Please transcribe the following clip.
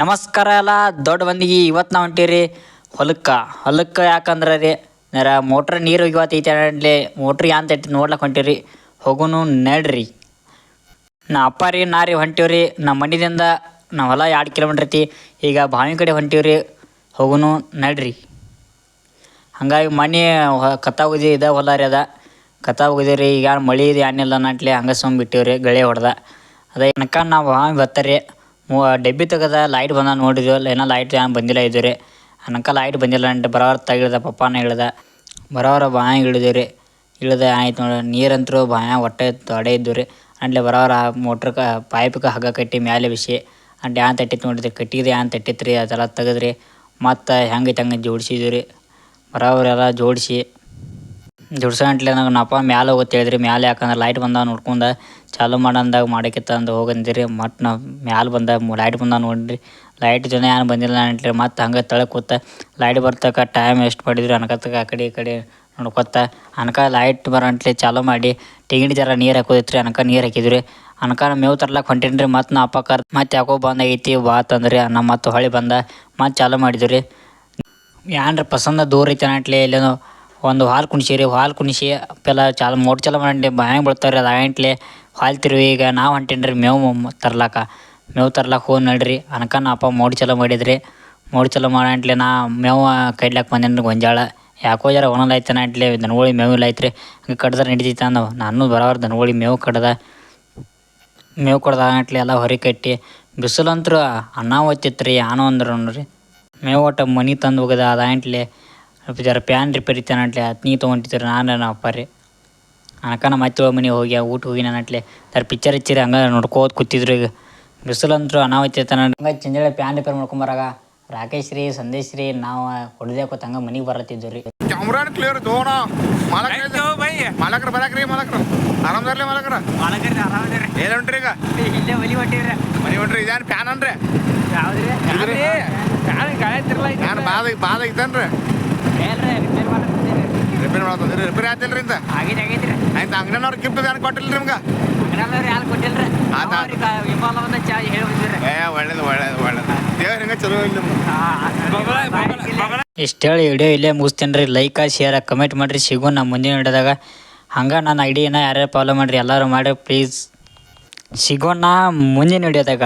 ನಮಸ್ಕಾರ ಎಲ್ಲ ದೊಡ್ಡ ಮಂದಿಗೆ ಇವತ್ತು ನಾವು ಹೊಂಟೀವಿ ರೀ ಹೊಲಕ್ಕೆ. ಹೊಲಕ್ಕೆ ಯಾಕಂದ್ರೆ ರೀ, ನರ ಮೋಟ್ರ್ ನೀರು ಇವತ್ತೈತೆ ಅಡ್ಲಿ ಮೋಟ್ರ್ ಯಾಂತ ಐತಿ ನೋಡ್ಲಕ್ಕೆ ಹೊಂಟೀವಿ ಹೋಗುನು ನಡ್ರಿ. ನಾ ಅಪ್ಪ ರೀ, ನಾ ರೀ ಹೊಂಟೀವ್ರಿ ನಮ್ಮ ಮನೆಯಿಂದ ನಾವು ಹೊಲ ಎರಡು ಕಿಲೋಮೀಟ್ರ್ ಐತಿ, ಈಗ ಬಾವಿ ಕಡೆ ಹೊಂಟೀವ್ರಿ, ಹೋಗುನು ನಡ್ರಿ. ಹಂಗಾಗಿ ಮನೆ ಕತ್ತಾಗುದಿ ಇದೆ ಹೊಲ ರೀ ಅದ. ಕತ್ತಾಗುದಿ ರೀ, ಈಗ ಮಳೆ ಇದೆ ಏನಿಲ್ಲ ನಟ್ಲಿ ಹಂಗೆ ಸುಮ್ಮ ಬಿಟ್ಟಿವಿ ರೀ ಗಳೆ ಹೊಡೆದ. ಅದೇ ಏನಕ್ಕ, ನಾವು ಬತ್ತರಿ ಮೂ ಡಬ್ಬಿ ತೆಗೆದ ಲೈಟ್ ಬಂದ ಅಲ್ಲಿ, ಏನೋ ಲೈಟ್ ಏನು ಬಂದಿಲ್ಲ ಇದು ರೀ. ಅನಕ ಲೈಟ್ ಬಂದಿಲ್ಲ ಅಂತ ಬರೋವ್ರ ತೆಗಿಳ್ದ, ಪಪ್ಪಾನ ಇಳ್ದ ಬರೋವ್ರ ಬಾಯಿ ಇಳಿದಿರಿ ಇಳ್ದ ಆಯ್ತು ನೋಡಿ, ನೀರಂತರೂ ಬಾಯಾ ಹೊಟ್ಟೆ ತೊಡೆ ಇದ್ದು ರೀ. ಅಂಡ್ಲೆ ಬರೋವ್ರ ಕ ಪೈಪ್ಗೆ ಹಗ್ಗ ಕಟ್ಟಿ ಮ್ಯಾಲೆ ಬಿಸಿ. ಅಂಡ್ ಯಾನ್ ತಟ್ಟಿತ್ತು ನೋಡಿದ್ರಿ ಕಟ್ಟಿಗೆ ಯಾನ್ ತಟ್ಟಿತ್ತು ರೀ ಅದೆಲ್ಲ ತೆಗೆದ್ರಿ. ಮತ್ತು ಹೆಂಗೈತೆ ಹಂಗೆ ಜೋಡಿಸಿದ್ವಿ ರೀ. ಬರೋವ್ರೆಲ್ಲ ಜೋಡಿಸಿ. ಜೋಡ್ಸಂಟ್ಲೆ ನಂಗೆ ನಪ್ಪ, ಮ್ಯಾಲೆ ಹೋಗುತ್ತೆ ಹೇಳಿದ್ರಿ, ಮ್ಯಾಲೆ ಯಾಕಂದ್ರೆ ಲೈಟ್ ಬಂದಾವ ನೋಡ್ಕೊಂಡ ಚಾಲು ಮಾಡಂದಾಗ ಮಾಡಕ್ಕಿತ್ತ ಅಂದು ಹೋಗಂದಿರಿ. ಮತ್ತು ನಾವು ಮ್ಯಾಲೆ ಬಂದಾಗ ಲೈಟ್ ಬಂದ ನೋಡ್ರಿ. ಲೈಟ್ ಜನ ಏನು ಬಂದಿಲ್ಲ ಅಂಟ್ಲಿ, ಮತ್ತು ಹಂಗೆ ತಳಗೆ ಕೂತ ಲೈಟ್ ಬರ್ತಕ್ಕ ಟೈಮ್ ಎಷ್ಟು ಮಾಡಿದ್ರಿ, ಅನ್ಕತ್ತಕ ಆ ಕಡೆ ಈ ಕಡೆ ನೋಡ್ಕೊತ ಅನ್ಕ ಲೈಟ್ ಬರಂಟ್ಲಿ ಚಾಲು ಮಾಡಿ ತೆಂಗಿನ ಜರ ನೀರು ಹಾಕೋದಿತ್ರಿ, ಅನ್ಕ ನೀರು ಹಾಕಿದ್ರಿ. ಅನ್ಕ ಮೇವು ತರ್ಲಕ್ಕೆ ಹೊಂಟೀನಿ ರೀ ಮತ್ತು ನಾ ಅಪ್ಪ ಕರ್ ಮತ್ತು ಯಾಕೋ ಬಂದಾಗೈತಿ, ಬಾ ತಂದ್ರಿ ಅನ್ನ ಮತ್ತು ಹೊಳಿ ಬಂದ, ಮತ್ತು ಚಾಲು ಮಾಡಿದ್ವಿ ರೀ ಏನ್ರ ಪಸಂದ ದೂರ ಐತೆ ಅಂಟ್ಲಿ, ಇಲ್ಲೇನೋ ಒಂದು ಹಾಲು ಕುಣಿಸಿರಿ, ಹಾಲು ಕುಣಿಸಿ ಪೆಲ್ಲ ಚಾಲು ಮೋಟ್ ಚಾಲು ಮಾಡಿ ಬಾಯಾಗ ಬೀಳ್ತಾವ್ರಿ ಅದು ಆಗಂಟ್ಲೆ ಹಾಲು ತಿರುವಿ ಈಗ ನಾವು ಹೊಂಟೀನಿ ರೀ ಮೇವು ತರ್ಲಾಕ. ಮೇವು ತರ್ಲಾಕ ಹೋಗಿ ನಡ್ರಿ. ಅನ್ಕ ನಾ ಅಪ್ಪ ಮೋಡಿ ಚಲೋ ಮಾಡಿದ್ರಿ. ಮೋಡಿ ಚಲೋ ಮಾಡಂಟ್ಲೆ ನಾ ಮೇವು ಕೈಡ್ಲಾಕ ಬಂದೇನ್ರಿ ರೀ ಗೊಂಜಾಳ. ಯಾಕೋ ಜರ ಒಣಲ್ಲ ಐತೆ ಅಂಟ್ಲೆ ದನಗೋಳಿ ಮೇವು ಇಲ್ಲ ಐತ್ರಿ. ಹಂಗೆ ಕಡ್ದ್ರೆ ನಡಿತೈತೆ ಅಂದವು ನಾನು ಬರೋರು ದನಗೋಳಿ ಮೇವು ಕಡ್ದ. ಮೇವು ಕಡ್ದಾಗ ಅಂಟ್ಲೆ ಎಲ್ಲ ಹೊರಗೆ ಕಟ್ಟಿ. ಬಿಸಿಲಂತರೂ ಅನ್ನ ಒತ್ತಿತ್ತು ರೀ ಯಾನೋ ಅಂದ್ರು ನೋಡ್ರಿ ಮೇವು ಒಟ್ಟು ಮನೆ ತಂದು ಹೋಗದ ಅದಾಂಟ್ಲೆ ಜರ ಪ್ಯಾನ್ ರಿಪೇರಿ ಇತ್ತಾನಟ್ಲೆ ಅತ್ ನೀ ತೊಗೊಂತಿದ್ರು ನಾನು ನನ್ನ ಅಪ್ಪ ರೀ ಅನಕನ ಮತ್ತೆ ಮನೆ ಹೋಗಿ ಊಟ ಹೋಗಿ ನಟ್ಲೆ ಜರ ಪಿಕ್ಚರ್ ಹಚ್ಚಿರಿ ಹಂಗೆ ನೋಡ್ಕೋತ ಕೂತಿದ್ರು ಈಗ. ಬಿಸಿಲಂತ್ರು ಅನಾವತ್ಯತ ಹಂಗೆ ಚಂಜಳೆ ಪ್ಯಾನ್ ರಿಪೇರ್ ಮಾಡ್ಕೊಂಬರಾಗ ರಾಕೇಶ್ ರೀ ಸಂದೇಶ್ ರೀ ನಾವು ಹೊಡೆದೇ ಕೂತ ಹಂಗೆ ಮನೆಗೆ ಬರತ್ತಿದ್ವಿ ರೀ. ಕ್ಯಾಮ್ರಾನ್ ಕ್ಲಿಯರ್ ದೋಣ ಮಲಕ್ರ ಬರಾಕ್ರಿ ಮಾಲಕ್ರ ಆರಾಮದಾರ್ಲಿ ಮಾಲಕ್ರ. ಮಾಲಕರಿ? ಆರಾಮದಿರಿ ಏನು ಹೊಂಟ್ರಿ ಈಗ? ಇಲ್ಲೇ ಮನೆ ಹೊಟ್ಟಿವ್ರಿ ಮನಿ ಹೊಂಟ್ರಿ ಇದೇನು ಪ್ಯಾನ್ ಅನ್ರಿ ಯಾವ್ದ್ರಿ? ಪ್ಯಾನ್ ತಿರ್ಲ ಫ್ಯಾನ್ ಬಾದ ಬಾದ ಐತನ್ರಿ ರಿಪೇರ್ ಮಾಡತ್ತಂದ್ರಿ ರಿಪೇರ್ ಆತಿಲ್ರಿ ಇಂತ ಆಗೈತೆ ಆಗೈತ್ರಿ ಆಯ್ತು ಅಂಗಡಿನವ್ರ ಗಿಫ್ಟ್ ಏನ್ ಕೊಟ್ಟಿಲ್ರಿ ನಿಮ್ಗ? ಅಂಗಡಲ್ಲವ್ರು ಯಾರು ಕೊಟ್ಟಿಲ್ರಿ? ಆತ. ಅವ್ರಿಗೆ ವಿಮಾನ ಒಂದ ಚಾ ಏ ಒಳ್ಳೇದು ಒಳ್ಳೇದು ಒಳ್ಳೇದು. ದೇವ್ರ ಹಿಂಗ ಚಲೋ ಇಲ್ಲ ಇಷ್ಟು ಹೇಳಿ ವಿಡಿಯೋ ಇಲ್ಲೇ ಮುಗಿಸ್ತೇನೆ ರೀ. ಲೈಕ್ ಶೇರ್ ಕಮೆಂಟ್ ಮಾಡಿರಿ. ಸಿಗು ನಮ್ಮ ಮುಂದಿನ ವಿಡಿಯೋದಾಗ. ಹಂಗೆ ನನ್ನ ಐಡಿಯನ್ನ ಯಾರ್ಯಾರು ಫಾಲೋ ಮಾಡಿರಿ ಎಲ್ಲರೂ ಮಾಡಿ ಪ್ಲೀಸ್ ಸಿಗೋಣ ಮುಂದಿನ ವಿಡಿಯೋದಾಗ.